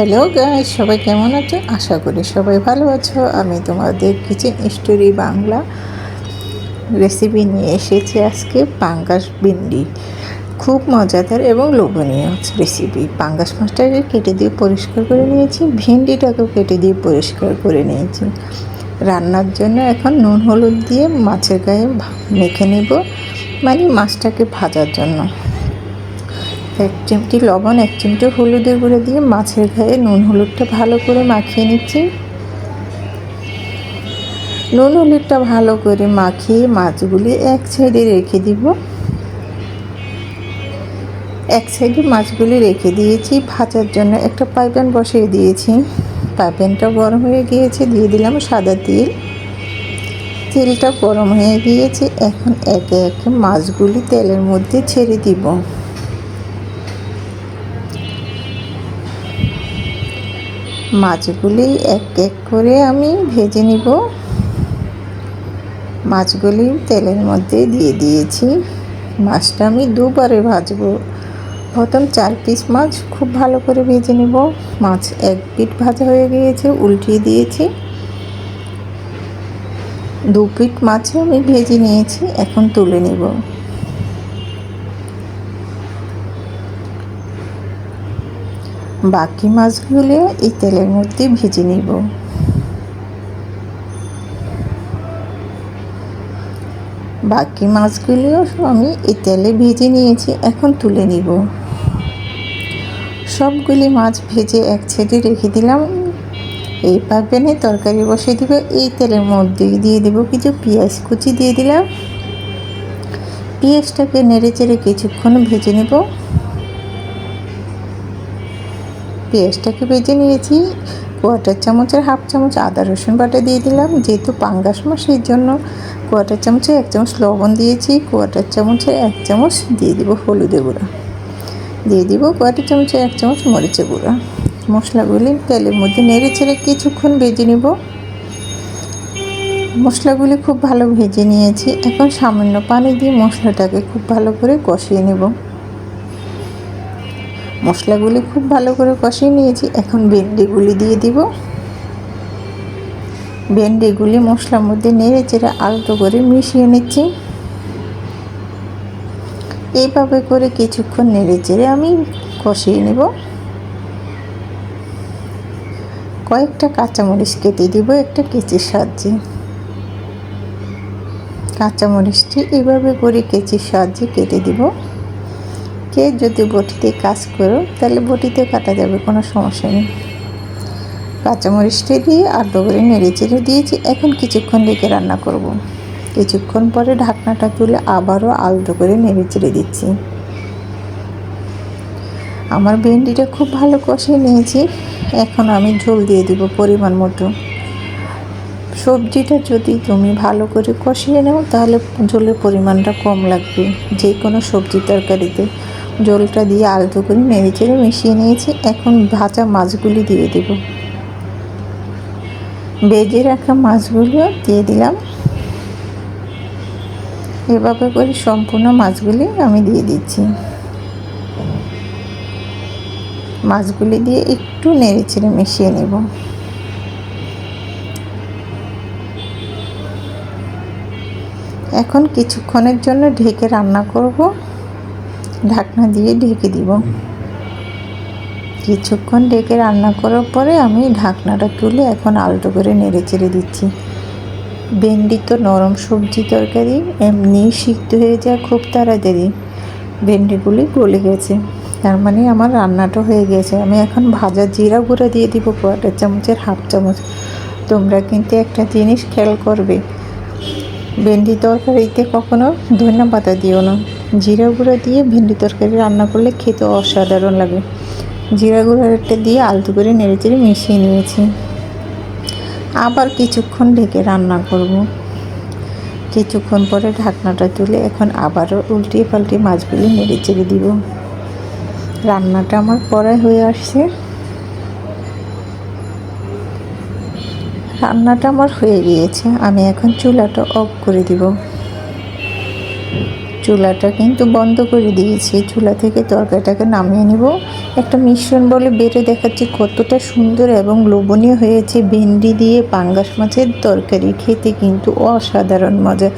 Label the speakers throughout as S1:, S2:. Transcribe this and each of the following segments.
S1: Hello guys সবাই কেমন আছো? আশা করি সবাই ভালো আছো। আমি তোমাদের কিচেন স্টোরি বাংলা রেসিপি নিয়ে এসেছি আজকে পাঙ্গাস ভিন্ডি। খুব মজাদার এবং লোভনীয় রেসিপি পাঙ্গাস মাছটাকে কেটে দিয়ে পরিষ্কার করে নিয়েছি। ভিন্ডিটাকেও কেটে দিয়ে পরিষ্কার করে নিয়েছি। রান্নার জন্য এখন নুন, হলুদ দিয়ে মাছের গায়ে মেখে নেব। মানে মাছটাকে ভাজার জন্য। এক চিমটি লবণ, এক চিমটি হলুদের গুঁড়ো দিয়ে মাছের গায়ে নুন হলুদটা ভালো করে মাখিয়ে নিচ্ছি। নুন হলুদটা ভালো করে মাখিয়ে মাছগুলি এক সাইডে রেখে দিব। এক সাইডে মাছগুলি রেখে দিয়েছি, ভাজার জন্য একটা পাইপ্যান বসিয়ে দিয়েছি। পাইপ্যানটা গরম হয়ে গিয়েছে, দিয়ে দিলাম সাদা তেল। তেলটা গরম হয়ে গিয়েছে, এখন একে একে মাছগুলি তেলের মধ্যে ছেড়ে দিব। মাছগুলি এক এক করে আমি ভেজে নিব। মাছগুলি তেলের মধ্যে দিয়ে দিয়েছি। মাছটা আমি দুবারে ভাজবো। প্রথম চার পিস মাছ খুব ভালো করে ভেজে নেব। মাছ এক পিট ভাজা হয়ে গিয়েছে, উল্টিয়ে দিয়েছি। দু পিট মাছও আমি ভেজে নিয়েছি, এখন তুলে নেব। বাকি মাছগুলো এই তেলের মধ্যে ভেজে নিব। বাকি মাছগুলিও আমি এই তেলে ভেজে নিয়েছি, এখন তুলে নিব। সবগুলি মাছ ভেজে এক ছেড়ে রেখে দিলাম। এই পাকবেনে তরকারি বসিয়ে দিবে, এই তেলের মধ্যে দিয়ে দেবো কিছু পেঁয়াজ কুচি দিয়ে দিলাম। পেঁয়াজটাকে নেড়ে চেড়ে কিছুক্ষণ ভেজে নেব। পেঁয়াজটাকে ভেজে নিয়েছি, কোয়াটার চামচের হাফ চামচ আদা রসুন বাটা দিয়ে দিলাম, যেহেতু পাঙ্গাস মাছ সেই জন্য কোয়াটার চামচে এক চামচ লবণ দিয়েছি, কোয়াটার চামচে এক চামচ দিয়ে দিব হলুদে গুঁড়া। দিয়ে দিব কোয়াটার চামচে এক চামচ মরিচে গুঁড়া। মশলাগুলি তেলের মধ্যে নেড়ে ছেড়ে কিছুক্ষণ ভেজে নেব। মশলাগুলি খুব ভালো ভেজে নিয়েছি, এখন সামান্য পানি দিয়ে মশলাটাকে খুব ভালো করে কষিয়ে নেব। মশলাগুলি খুব ভালো করে কষিয়ে নিয়েছি। এখন ভেন্ডিগুলি দিয়ে দিব। ভেন্ডিগুলি মশলার মধ্যে নেড়ে চেড়ে আলতো করে মিশিয়ে নিচ্ছি। এইভাবে করে কিছুক্ষণ নেড়ে চেড়ে আমি কষিয়ে নেব। কয়েকটা কাঁচামরিচ কেটে দিব, একটা কেচির সাহায্যে। কাঁচামরিচটি এভাবে করে কেচির সাহায্যে কেটে দিব। কে যদি বটিতে কাজ করো, তাহলে বটিতে কাটা যাবে, কোনো সমস্যা নেই। কাঁচামরিচটি দিয়ে আলতো করে নেড়ে চেড়ে দিয়েছি, এখন কিছুক্ষণ রেখে রান্না করব। কিছুক্ষণ পরে ঢাকনাটা তুলে আবারও আলতো করে নেড়ে চেড়ে দিচ্ছি। আমার ভেন্ডিটা খুব ভালো কষিয়ে নিয়েছি, এখন আমি ঝোল দিয়ে দিব পরিমাণ মতো। সবজিটা যদি তুমি ভালো করে কষিয়ে নাও, তাহলে ঝোলের পরিমাণটা কম লাগবে, যে কোনো সবজি তরকারিতে। জলটা দিয়ে আলতো করে নেড়ে চেড়ে মিশিয়ে নিয়েছি। এখন ভাজা মাছগুলি দিয়ে দেব। বেজে রাখা মাছগুলো দিয়ে দিলাম। এভাবে করে সম্পূর্ণ মাছগুলি আমি দিয়ে দিচ্ছি। মাছগুলি দিয়ে একটু নেড়ে চেড়ে মিশিয়ে নেব। এখন কিছুক্ষণের জন্য ঢেকে রান্না করব। ঢাকনা দিয়ে ঢেকে দিব। কিছুক্ষণ ঢেকে রান্না করার পরে আমি ঢাকনাটা তুলে এখন আলতো করে নেড়ে চেড়ে দিচ্ছি। ভেন্ডি তো নরম সবজি তরকারি, এমনি সিদ্ধ হয়ে যায় খুব তাড়াতাড়ি। ভেন্ডিগুলি গলে গেছে। তার মানে আমার রান্নাটা হয়ে গেছে। আমি এখন ভাজা জিরা গুঁড়া দিয়ে দিব কোয়াটার চামচের হাফ চামচ। তোমরা কিন্তু একটা জিনিস খেয়াল করবে। ভেন্ডি তরকারিতে কখনো ধনিয়া পাতা দিও না। জিরা গুঁড়া দিয়ে ভেন্ডি তরকারি রান্না করলে খেতে অসাধারণ লাগে। জিরা গুঁড়াটা দিয়ে আলতু করে নেড়ে চেড়ে মিশিয়ে নিয়েছি। আবার কিছুক্ষণ ঢেকে রান্না করব। কিছুক্ষণ পরে ঢাকনাটা তুলে এখন আবারও উল্টিয়ে পাল্টিয়ে মাছগুলি নেড়ে চেড়ে দিব। রান্নাটা আমার পড়ায় হয়ে আসছে। রান্নাটা আমার হয়ে গিয়েছে। আমি এখন চুলাটা অফ করে দিব। চুলাটা কিন্তু বন্ধ করে দিয়েছি। চুলা থেকে তরকারিটাকে নামিয়ে নিব। একটা মিশ্রণ বলে বেড়ে দেখাচ্ছি কতটা সুন্দর এবং লোভনীয় হয়েছে। ভেন্ডি দিয়ে পাঙ্গাস মাছের তরকারি খেতে কিন্তু অসাধারণ মজা।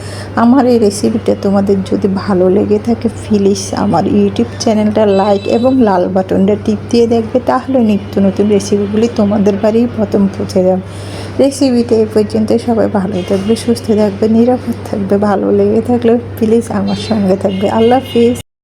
S1: আমার এই রেসিপিটা তোমাদের যদি ভালো লেগে থাকে প্লিজ আমার ইউটিউব চ্যানেলটা লাইক এবং লাল বাটনটা টিপ দিয়ে দেখবে। তাহলে নিত্য নতুন রেসিপিগুলি তোমাদের বাড়িই প্রথম পৌঁছে যাবে। রেসিপিটা এই পর্যন্ত সবাই ভালো থাকবে, সুস্থ থাকবে, নিরাপদ থাকবে, ভালো লেগে থাকলে প্লিজ আমার সঙ্গে থাকবে আল্লাহ হাফিজ